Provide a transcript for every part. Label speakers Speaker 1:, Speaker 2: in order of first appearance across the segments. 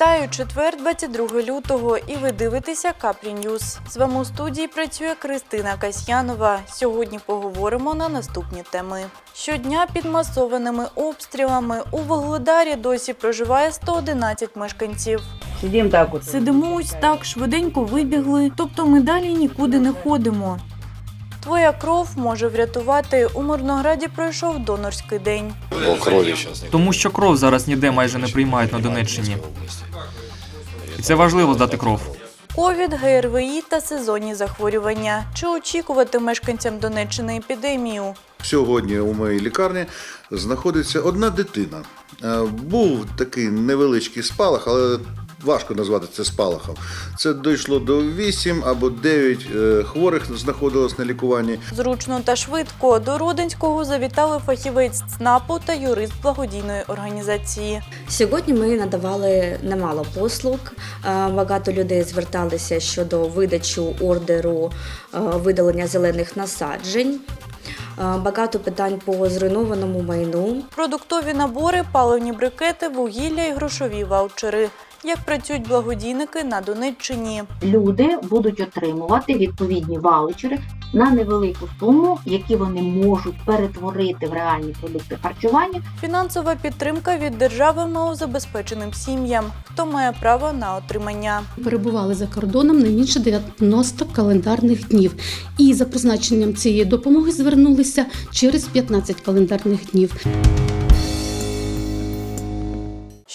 Speaker 1: Вітаю четвер, 22 лютого, і ви дивитеся Каплі Ньюз. З вами у студії працює Кристина Касьянова. Сьогодні поговоримо на наступні теми. Щодня під масованими обстрілами у Вугледарі досі проживає 111 мешканців.
Speaker 2: Сидим так от.
Speaker 1: Сидимо ось так, швиденько вибігли, тобто ми далі нікуди не ходимо. Твоя кров може врятувати. У Мирнограді пройшов донорський день.
Speaker 3: Крові
Speaker 4: Тому що кров зараз ніде майже не приймають на Донеччині. І це важливо здати кров.
Speaker 1: Ковід, ГРВІ та сезонні захворювання. Чи очікувати мешканцям Донеччини епідемію?
Speaker 5: Сьогодні у моїй лікарні знаходиться одна дитина. Е, Був такий невеличкий спалах, але важко назвати це спалахом. Це дійшло до 8 або 9 е, хворих знаходилось на лікуванні.
Speaker 1: Зручно та швидко до Родинського завітали фахівець ЦНАПу та юрист благодійної організації.
Speaker 6: Сьогодні ми надавали немало послуг. Е, Багато людей зверталися щодо видачі ордеру е, видалення зелених насаджень. Багато питань по зруйнованому майну.
Speaker 1: Продуктові набори, паливні брикети, вугілля і грошові ваучери. Як працюють благодійники на Донеччині?
Speaker 2: Люди будуть отримувати відповідні ваучери на невелику суму, які вони можуть перетворити в реальні продукти харчування.
Speaker 1: Фінансова підтримка від держави малозабезпеченим сім'ям. Хто має право на отримання?
Speaker 7: перебували за кордоном не менше 90 календарних днів. І за призначенням цієї допомоги звернулися через 15 календарних днів.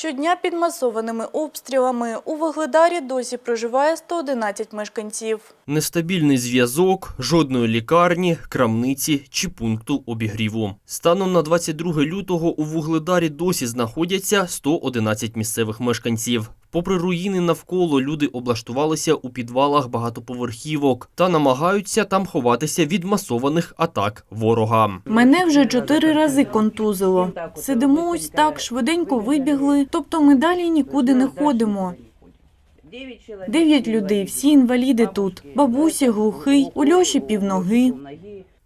Speaker 1: Щодня під масованими обстрілами у Вугледарі досі проживає 111 мешканців.
Speaker 8: Нестабільний зв'язок, жодної лікарні, крамниці чи пункту обігріву. Станом на 22 лютого у Вугледарі досі знаходяться 111 місцевих мешканців. Попри руїни навколо, люди облаштувалися у підвалах багатоповерхівок та намагаються там ховатися від масованих атак ворога.
Speaker 1: Мене вже чотири рази контузило. Сидимо ось так, швиденько вибігли, тобто ми далі нікуди не ходимо. Дев'ять людей, всі інваліди тут. Бабусі глухий, у Льоші півноги.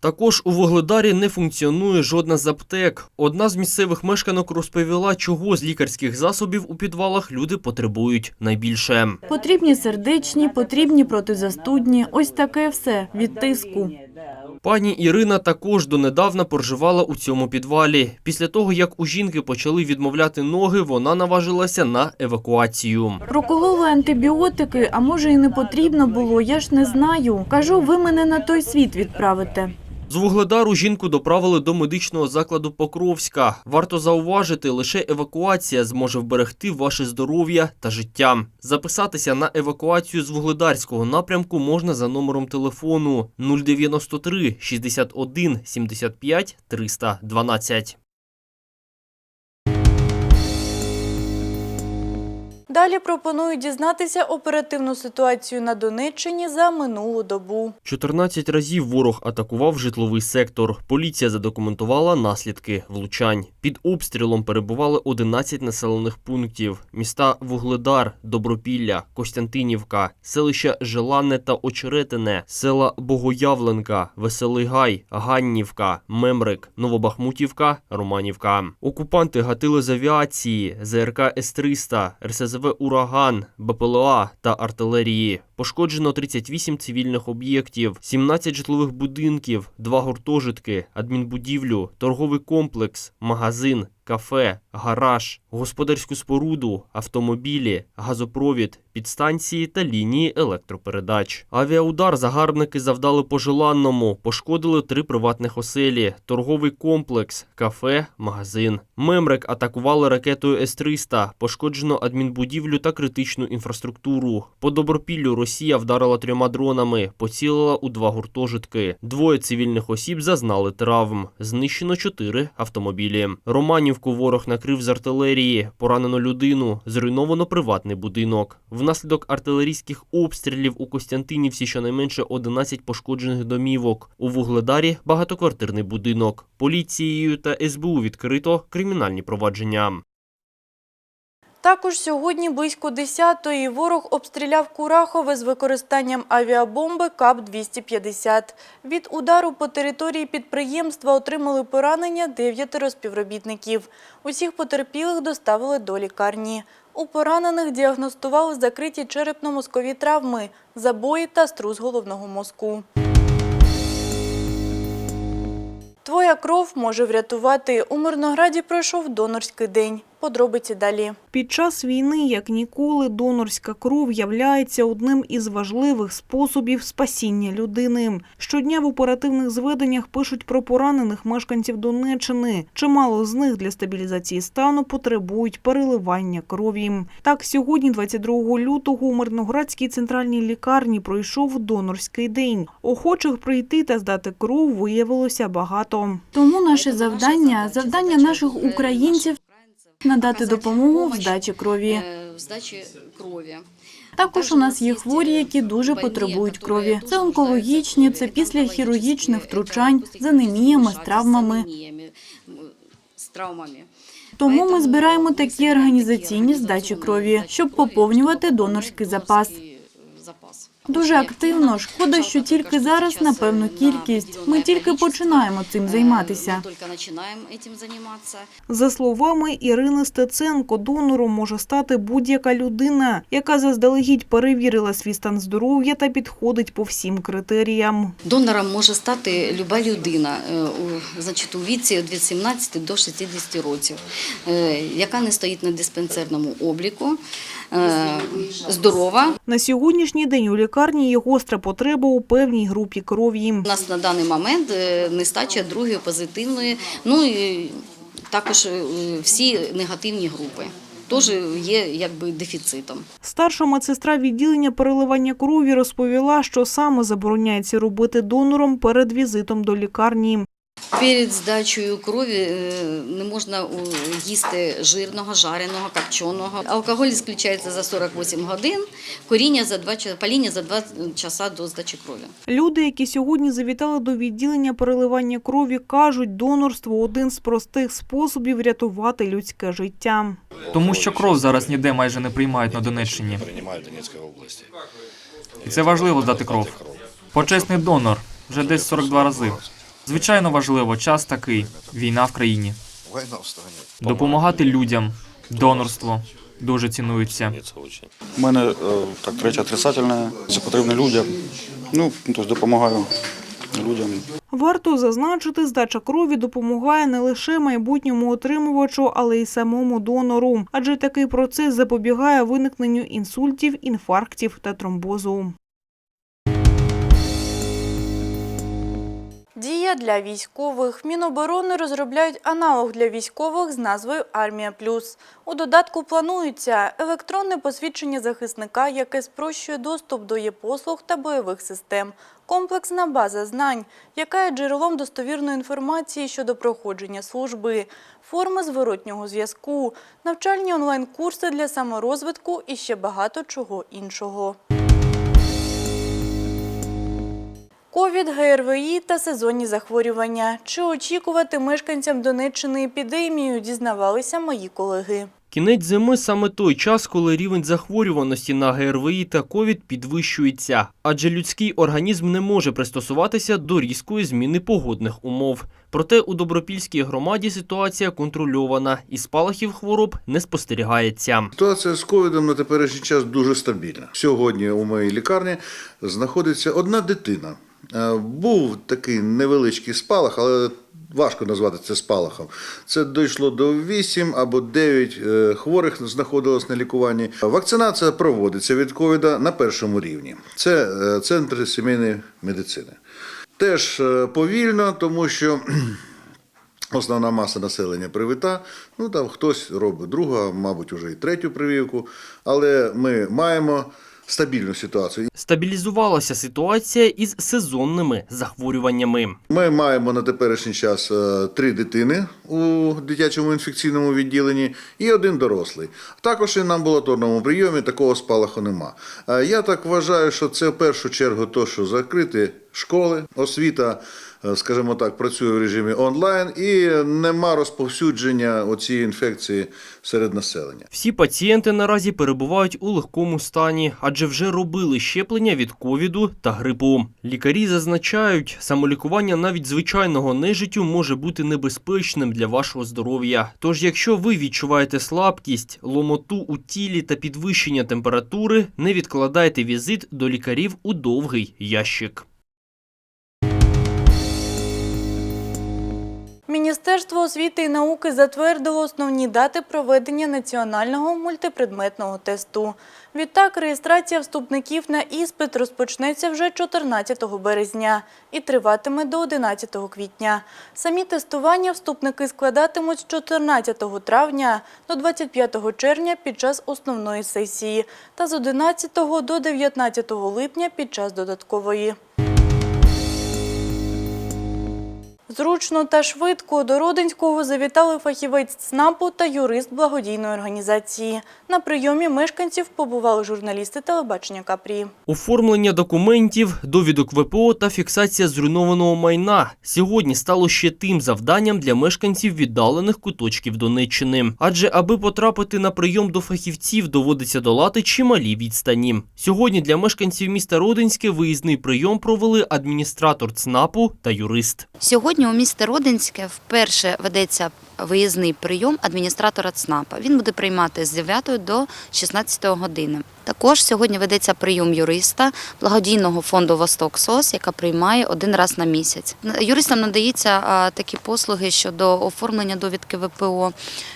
Speaker 8: Також у Вугледарі не функціонує жодна з аптек. Одна з місцевих мешканок розповіла, чого з лікарських засобів у підвалах люди потребують найбільше.
Speaker 1: Потрібні сердечні, потрібні протизастудні. Ось таке все від тиску.
Speaker 8: Пані Ірина також донедавна проживала у цьому підвалі. Після того, як у жінки почали відмовляти ноги, вона наважилася на евакуацію.
Speaker 1: Прокололи антибіотики, а може і не потрібно було, я ж не знаю. Кажу, ви мене на той світ відправите.
Speaker 8: З Вугледару жінку доправили до медичного закладу Покровська. Варто зауважити, лише евакуація зможе вберегти ваше здоров'я та життя. Записатися на евакуацію з Вугледарського напрямку можна за номером телефону 093 61 75 312.
Speaker 1: Далі пропоную дізнатися оперативну ситуацію на Донеччині за минулу добу.
Speaker 8: 14 разів ворог атакував житловий сектор. Поліція задокументувала наслідки влучань. Під обстрілом перебували 11 населених пунктів: міста Вугледар, Добропілля, Костянтинівка, селища Желанне та Очеретине, села Богоявленка, Веселий Гай, Ганнівка, Мемрик, Новобахмутівка, Романівка. Окупанти гатили з авіації, ЗРК С-300, РСЗВ Ураган, БПЛА та артилерії. Пошкоджено 38 цивільних об'єктів, 17 житлових будинків, 2 гуртожитки, адмінбудівлю, торговий комплекс, магазин, кафе, гараж, господарську споруду, автомобілі, газопровід, підстанції та лінії електропередач. Авіаудар загарбники завдали по Желанному, пошкодили три приватних оселі, торговий комплекс, кафе, магазин. Мемрик атакували ракетою С-300, пошкоджено адмінбудівлю та критичну інфраструктуру. По Добропіллю Росія вдарила трьома дронами, поцілила у два гуртожитки. Двоє цивільних осіб зазнали травм. Знищено чотири автомобілі. Романівку ворог накрив з артилерії, поранено людину, зруйновано приватний будинок. Внаслідок артилерійських обстрілів у Костянтинівці щонайменше 11 пошкоджених домівок. У Вугледарі багатоквартирний будинок. Поліцією та СБУ відкрито кримінальні провадження.
Speaker 1: Також сьогодні близько 10-ї ворог обстріляв Курахове з використанням авіабомби КАП-250. Від удару по території підприємства отримали поранення дев'ятеро співробітників. Усіх потерпілих доставили до лікарні. У поранених діагностували закриті черепно-мозкові травми, забої та струс головного мозку. Твоя кров може врятувати. У Мирнограді пройшов донорський день. Подробиці далі.
Speaker 3: Під час війни, як ніколи, донорська кров являється одним із важливих способів спасіння людини. Щодня в оперативних зведеннях пишуть про поранених мешканців Донеччини. Чимало з них для стабілізації стану потребують переливання крові. Так, сьогодні, 22 лютого, у Мирноградській центральній лікарні пройшов донорський день. Охочих прийти та здати кров виявилося багато.
Speaker 1: Тому наше завдання, завдання наших українців надати допомогу в здачі крові.
Speaker 9: Е, здачі крові.
Speaker 1: Також у нас є хворі, які дуже потребують крові. Це онкологічні, це після хірургічних втручань з анеміями. З травмами. Тому ми збираємо такі організаційні здачі крові, щоб поповнювати донорський запас. Дуже активно. Шкода, що тільки зараз на певну кількість. Ми тільки починаємо цим займатися.
Speaker 3: За словами Ірини Стеценко, донором може стати будь-яка людина, яка заздалегідь перевірила свій стан здоров'я та підходить по всім критеріям.
Speaker 9: Донором може стати люба людина, е, у, значить, у віці від 18 до 60 років, е, яка не стоїть на диспансерному обліку, здорова.
Speaker 3: На сьогоднішній день у лікарні є гостра потреба у певній групі крові.
Speaker 9: У нас на даний момент е, нестача другої позитивної, ну і також е, всі негативні групи. Теж є якби дефіцитом.
Speaker 3: Старша медсестра відділення переливання крові розповіла, що саме забороняється робити донором перед візитом до лікарні.
Speaker 9: Перед здачею крові е, не можна е, їсти жирного, жареного, копченого. Алкоголь ісключається за 48 годин, коріння за 2, ча- паління за 2 часа до здачі крові.
Speaker 3: Люди, які сьогодні завітали до відділення переливання крові, кажуть, донорство один з простих способів врятувати людське життя.
Speaker 4: Тому що кров зараз ніде майже не приймають на Донеччині. І це важливо здати кров. Почесний донор вже десь 42 рази. Звичайно важливо, час такий, війна в країні. Допомагати людям, донорство дуже цінується.
Speaker 10: У мене е, так третя отрицательна. Це потрібно людям. Ну, тобто допомагаю людям.
Speaker 3: Варто зазначити, здача крові допомагає не лише майбутньому отримувачу, але й самому донору, адже такий процес запобігає виникненню інсультів, інфарктів та тромбозу.
Speaker 1: Дія для військових. Міноборони розробляють аналог для військових з назвою Армія Плюс. У додатку планується електронне посвідчення захисника, яке спрощує доступ до є-послуг та бойових систем. Комплексна база знань, яка є джерелом достовірної інформації щодо проходження служби, форми зворотнього зв'язку, навчальні онлайн-курси для саморозвитку і ще багато чого іншого. Ковід, ГРВІ та сезонні захворювання. Чи очікувати мешканцям Донеччини епідемію, дізнавалися мої колеги.
Speaker 8: Кінець зими саме той час, коли рівень захворюваності на ГРВІ та ковід підвищується, адже людський організм не може пристосуватися до різкої зміни погодних умов. Проте у Добропільській громаді ситуація контрольована і спалахів хвороб не спостерігається.
Speaker 5: Ситуація з ковідом на теперішній час дуже стабільна. Сьогодні у моїй лікарні знаходиться одна дитина. Е, Був такий невеличкий спалах, але важко назвати це спалахом. Це дійшло до 8 або 9 е, хворих знаходилось на лікуванні. Вакцинація проводиться від ковіда на першому рівні. Це е, центр сімейної медицини. Теж повільно, тому що Основна маса населення привита. Ну там хтось робить другу, мабуть, уже і третю прививку. Але ми маємо стабільну ситуацію.
Speaker 8: Стабілізувалася ситуація із сезонними захворюваннями.
Speaker 5: Ми маємо на теперішній час е, три дитини у дитячому інфекційному відділенні і один дорослий. Також і на амбулаторному прийомі такого спалаху нема. Е, Я так вважаю, що це в першу чергу то, що закрити школи, освіта, скажімо так, працює в режимі онлайн і нема розповсюдження оцієї інфекції серед населення.
Speaker 8: Всі пацієнти наразі перебувають у легкому стані, адже вже робили щеплення від ковіду та грипу. Лікарі зазначають, самолікування навіть звичайного нежиттю може бути небезпечним для вашого здоров'я. Тож, якщо ви відчуваєте слабкість, ломоту у тілі та підвищення температури, не відкладайте візит до лікарів у довгий ящик.
Speaker 1: Міністерство освіти і науки затвердило основні дати проведення національного мультипредметного тесту. Відтак, реєстрація вступників на іспит розпочнеться вже 14 березня і триватиме до 11 квітня. Самі тестування вступники складатимуть з 14 травня до 25 червня під час основної сесії та з 11 до 19 липня під час додаткової. Зручно та швидко до Родинського завітали фахівець ЦНАПу та юрист благодійної організації. На прийомі мешканців побували журналісти телебачення Капрі.
Speaker 8: Оформлення документів, довідок ВПО та фіксація зруйнованого майна сьогодні стало ще тим завданням для мешканців віддалених куточків Донеччини. Адже аби потрапити на прийом до фахівців, доводиться долати чималі відстані. Сьогодні для мешканців міста Родинське виїзний прийом провели адміністратор ЦНАПу та юрист.
Speaker 11: Сьогодні у місті Родинське вперше ведеться виїзний прийом адміністратора ЦНАПа. Він буде приймати з 9 до 16 години. Також сьогодні ведеться прийом юриста благодійного фонду Восток СОС, яка приймає один раз на місяць. Юристам надається такі послуги щодо оформлення довідки ВПО,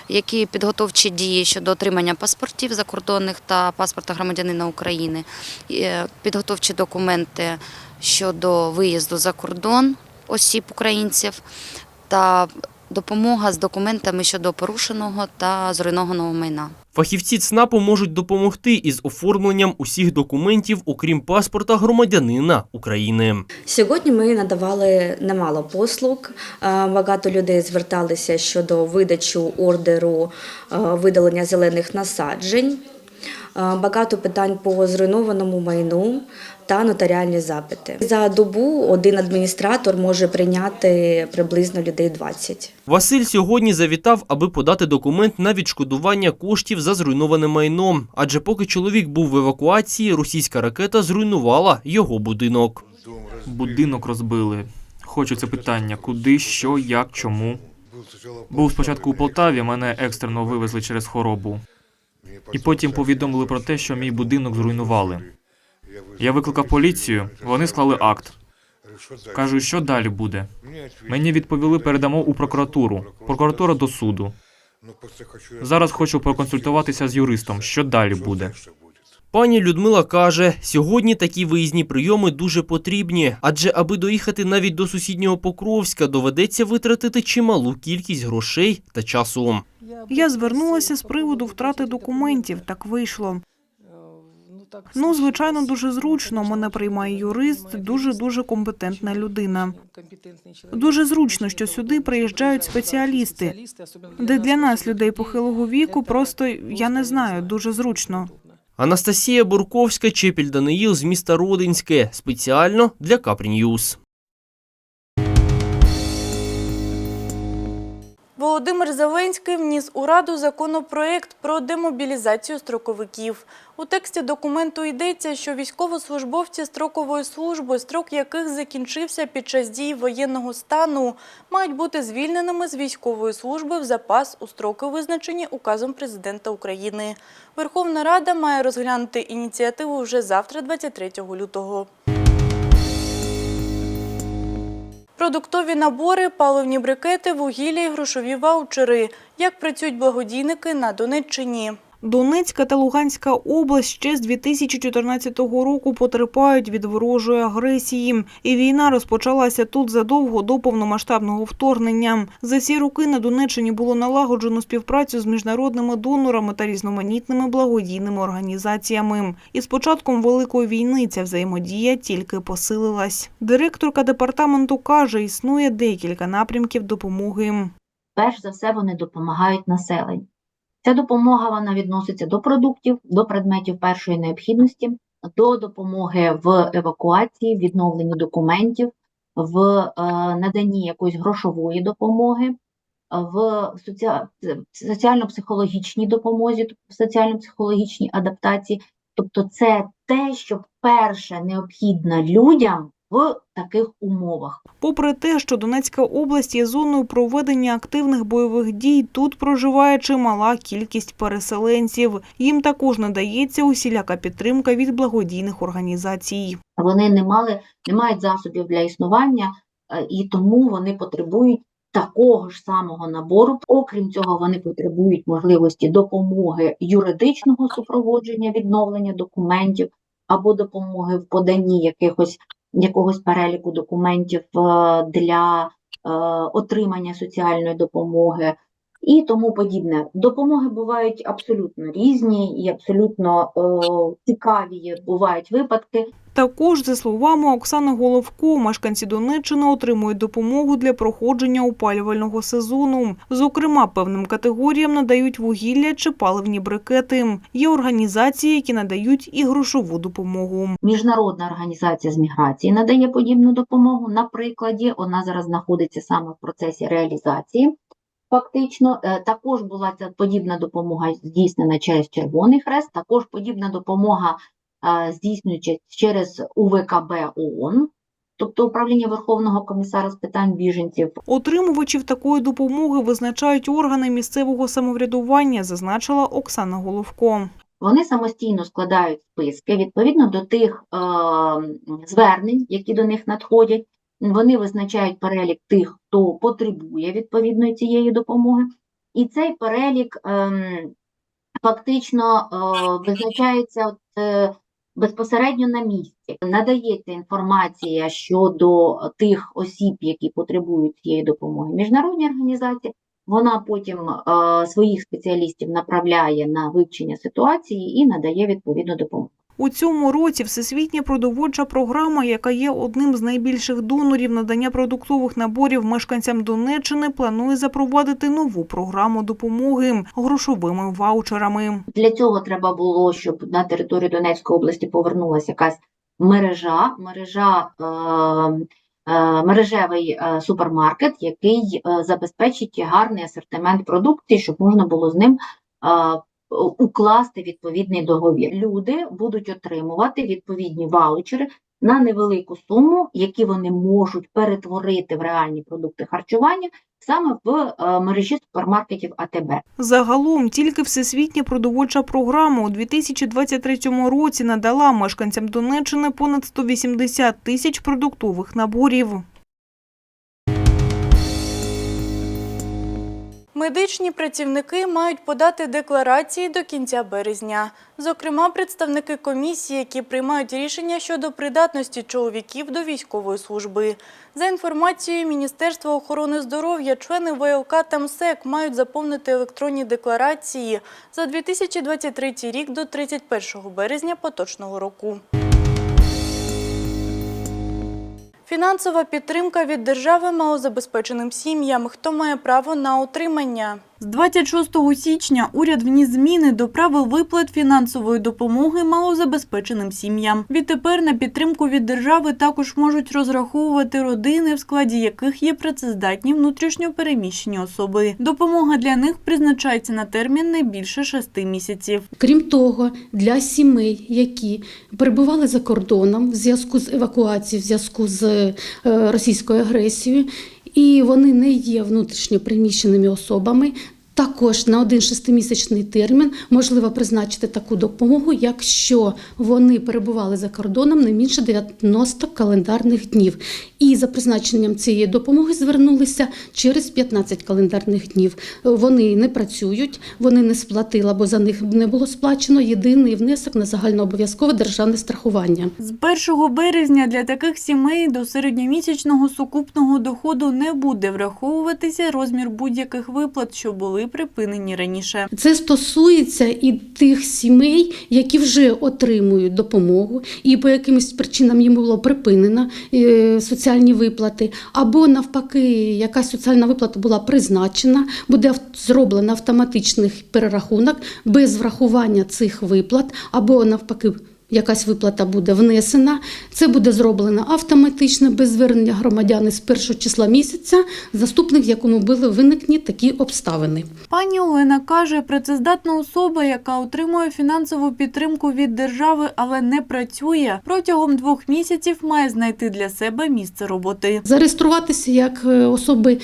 Speaker 11: які підготовчі дії щодо отримання паспортів закордонних та паспорта громадянина України, е, підготовчі документи щодо виїзду за кордон осіб українців та допомога з документами щодо порушеного та зруйнованого майна.
Speaker 8: Фахівці ЦНАПу можуть допомогти із оформленням усіх документів, окрім паспорта громадянина України.
Speaker 6: Сьогодні ми надавали немало послуг. Е, Багато людей зверталися щодо видачі ордеру е, видалення зелених насаджень. Е, Багато питань по зруйнованому майну та нотаріальні запити. За добу один адміністратор може прийняти приблизно людей 20.
Speaker 8: Василь сьогодні завітав, аби подати документ на відшкодування коштів за зруйноване майно. Адже поки чоловік був в евакуації, російська ракета зруйнувала його будинок.
Speaker 4: Будинок розбили. Хочу це питання: куди, що, як, чому. Був спочатку у Полтаві, мене екстрено вивезли через хворобу. І потім повідомили про те, що мій будинок зруйнували. Я викликав поліцію, вони склали акт. Кажу, що далі буде. Мені відповіли, передамо у прокуратуру. Прокуратура до суду. Зараз хочу проконсультуватися з юристом, що далі буде.
Speaker 8: Пані Людмила каже, сьогодні такі виїзні прийоми дуже потрібні, адже аби доїхати навіть до сусіднього Покровська, доведеться витратити чималу кількість грошей та часу.
Speaker 3: Я звернулася з приводу втрати документів. Так вийшло. Ну, звичайно, дуже зручно. Мене приймає юрист, дуже дуже компетентна людина. Дуже зручно, що сюди приїжджають спеціалісти. Де для нас, людей похилого віку, просто я не знаю, дуже зручно.
Speaker 8: Анастасія Бурковська, Чепіль Даниїл з міста Родинське. Спеціально для Капрі
Speaker 1: Володимир Зеленський вніс у Раду законопроект про демобілізацію строковиків. У тексті документу йдеться, що військовослужбовці строкової служби, строк яких закінчився під час дії воєнного стану, мають бути звільненими з військової служби в запас у строки, визначені указом президента України. Верховна Рада має розглянути ініціативу вже завтра, 23 лютого. Продуктові набори, паливні брикети, вугілля і грошові ваучери. Як працюють благодійники на Донеччині?
Speaker 3: Донецька та Луганська область ще з 2014 року потерпають від ворожої агресії, і війна розпочалася тут задовго до повномасштабного вторгнення. За ці роки на Донеччині було налагоджено співпрацю з міжнародними донорами та різноманітними благодійними організаціями. І з початком великої війни ця взаємодія тільки посилилась. Директорка департаменту каже, існує декілька напрямків допомоги.
Speaker 2: перш за все вони допомагають населенню. Ця допомога вона відноситься до продуктів, до предметів першої необхідності, до допомоги в евакуації, відновленні документів, в е, наданні якоїсь грошової допомоги, в соціально-психологічній допомозі, тобто соціально-психологічній адаптації. Тобто це те, що перше необхідно людям в таких умовах.
Speaker 3: Попри те, що Донецька область є зоною проведення активних бойових дій, тут проживає чимала кількість переселенців. Їм також надається усіляка підтримка від благодійних організацій.
Speaker 2: Вони не мали, не мають засобів для існування, е, і тому вони потребують такого ж самого набору. Окрім цього, вони потребують можливості допомоги юридичного супроводження, відновлення документів або допомоги в поданні якихось якогось переліку документів е, для е, отримання соціальної допомоги. І тому подібне. Допомоги бувають абсолютно різні і абсолютно е, цікаві бувають випадки.
Speaker 3: Також, за словами Оксани Головко, мешканці Донеччини отримують допомогу для проходження опалювального сезону. Зокрема, певним категоріям надають вугілля чи паливні брикети. Є організації, які надають і грошову допомогу.
Speaker 2: Міжнародна організація з міграції надає подібну допомогу. На прикладі вона зараз знаходиться саме в процесі реалізації. Фактично, Е, також була ця подібна допомога здійснена через Червоний Хрест, також подібна допомога е, здійснюється через УВКБ ООН, тобто Управління Верховного комісара з питань біженців.
Speaker 3: Отримувачів такої допомоги визначають органи місцевого самоврядування, зазначила Оксана Головко.
Speaker 2: Вони самостійно складають списки відповідно до тих е, звернень, які до них надходять. Вони визначають перелік тих, хто потребує відповідної цієї допомоги. І цей перелік ем, фактично е, визначається от, е, безпосередньо на місці. Надається інформація щодо тих осіб, які потребують цієї допомоги. Міжнародні організації вона потім е, своїх спеціалістів направляє на вивчення ситуації і надає відповідну допомогу.
Speaker 3: У цьому році Всесвітня продовольча програма, яка є одним з найбільших донорів надання продуктових наборів мешканцям Донеччини, планує запровадити нову програму допомоги грошовими ваучерами.
Speaker 2: Для цього треба було, щоб на територію Донецької області повернулася якась мережа, мережа е, е, мережевий е, супермаркет, який е, забезпечить гарний асортимент продукції, щоб можна було з ним укласти відповідний договір. Люди будуть отримувати відповідні ваучери на невелику суму, які вони можуть перетворити в реальні продукти харчування саме в е, мережі супермаркетів АТБ.
Speaker 3: Загалом тільки Всесвітня продовольча програма у 2023 році надала мешканцям Донеччини понад 180 тисяч продуктових наборів.
Speaker 1: Медичні працівники мають подати декларації до кінця березня. Зокрема, представники комісії, які приймають рішення щодо придатності чоловіків до військової служби. За інформацією Міністерства охорони здоров'я, члени ВЛК та МСЕК мають заповнити електронні декларації за 2023 рік до 31 березня поточного року. Фінансова підтримка від держави малозабезпеченим сім'ям, хто має право на утримання. З 26 січня уряд вніс зміни до правил виплат фінансової допомоги малозабезпеченим сім'ям. Відтепер на підтримку від держави також можуть розраховувати родини, в складі яких є працездатні внутрішньо переміщені особи. Допомога для них призначається на термін не більше шести місяців.
Speaker 7: Крім того, для сімей, які перебували за кордоном в зв'язку з евакуацією, в зв'язку з е, російською агресією, і вони не є внутрішньо переміщеними особами. Також на один шестимісячний термін можливо призначити таку допомогу, якщо вони перебували за кордоном не менше 90 календарних днів. І за призначенням цієї допомоги звернулися через 15 календарних днів. Вони не працюють, вони не сплатили, або за них не було сплачено єдиний внесок на загальнообов'язкове державне страхування.
Speaker 1: З 1 березня для таких сімей до середньомісячного сукупного доходу не буде враховуватися розмір будь-яких виплат, що були припинені раніше.
Speaker 7: Це стосується і тих сімей, які вже отримують допомогу, і по якимось причинам їм було припинено е, соціальні виплати, або навпаки, якась соціальна виплата була призначена, буде зроблено автоматичний перерахунок без врахування цих виплат, або навпаки. Якась виплата буде внесена. Це буде зроблено автоматично без звернення громадян з першого числа місяця, заступник, в якому були виникні такі обставини.
Speaker 1: Пані Олена каже, працездатна особа, яка отримує фінансову підтримку від держави, але не працює, протягом двох місяців має знайти для себе місце роботи.
Speaker 7: Зареєструватися як е, особи.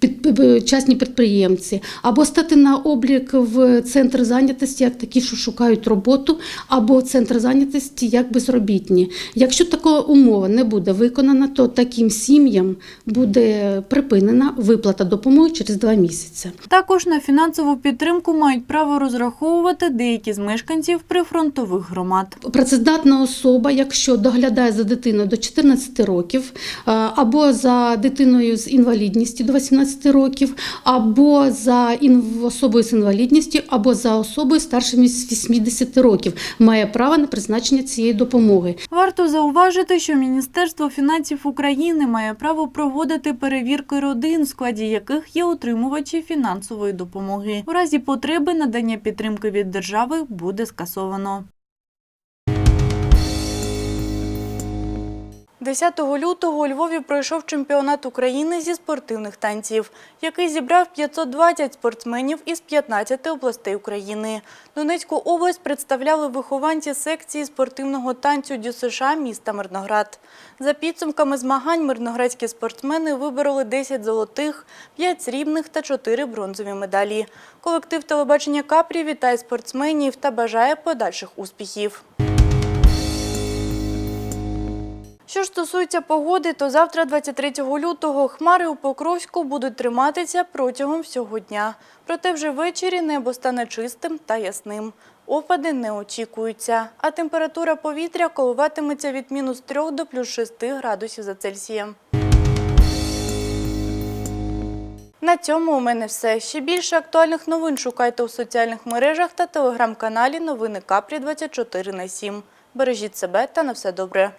Speaker 7: Під- частні підприємці, або стати на облік в центр зайнятості, як такі, що шукають роботу, або центр зайнятості як безробітні. Якщо така умова не буде виконана, то таким сім'ям буде припинена виплата допомоги через два місяці.
Speaker 1: Також на фінансову підтримку мають право розраховувати деякі з мешканців прифронтових громад.
Speaker 7: Працездатна особа, якщо доглядає за дитиною до 14 років, або за дитиною з інвалідністю до 18 років, або за особою з інвалідністю, або за особою старшими з 80 років, має право на призначення цієї допомоги.
Speaker 1: Варто зауважити, що Міністерство фінансів України має право проводити перевірки родин, в складі яких є отримувачі фінансової допомоги. У разі потреби надання підтримки від держави буде скасовано. 10 лютого у Львові пройшов чемпіонат України зі спортивних танців, який зібрав 520 спортсменів із 15 областей України. Донецьку область представляли вихованці секції спортивного танцю ДЮСШ міста Мирноград. За підсумками змагань мирноградські спортсмени вибороли 10 золотих, 5 срібних та 4 бронзові медалі. Колектив телебачення Капрі вітає спортсменів та бажає подальших успіхів. Що стосується погоди, то завтра, 23 лютого, хмари у Покровську будуть триматися протягом всього дня. Проте вже ввечері небо стане чистим та ясним. Опади не очікуються, а температура повітря коливатиметься від мінус 3 до плюс 6 градусів за Цельсієм. На цьому у мене все. Ще більше актуальних новин шукайте у соціальних мережах та телеграм-каналі Новини Капрі 24 на 7. Бережіть себе та на все добре.